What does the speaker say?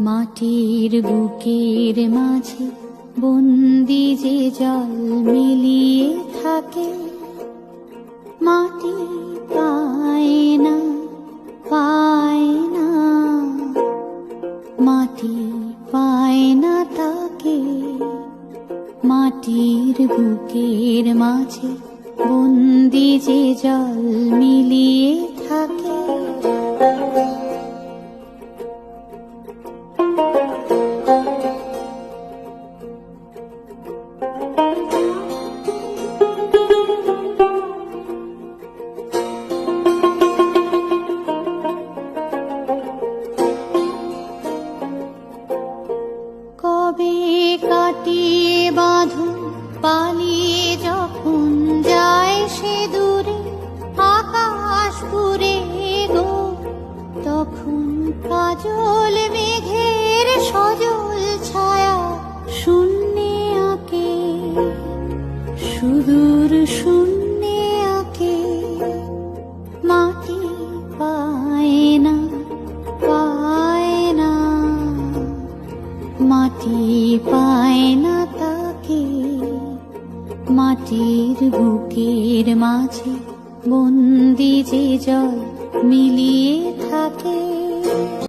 মাটির বুকের মাঝে বন্দি যে জল মিলিয়ে থাকে, মাটি পায় না পায় না। মাটি পায় না তাকে, মাটির বুকের মাঝে বন্দি যে জল মিলিয়ে কবে কাটিয়ে বাঁধন পালিয়ে যখন যায় সে দূরে, আকাশ পুরে গো। তখন কাজল মেঘের সজল ছায়া শূন্যে আঁকে। সুদূর শূন্যে মাটি পায় না তাকে। মাটির বুকের মাঝে বন্দি যে জল মিলিয়ে থাকে।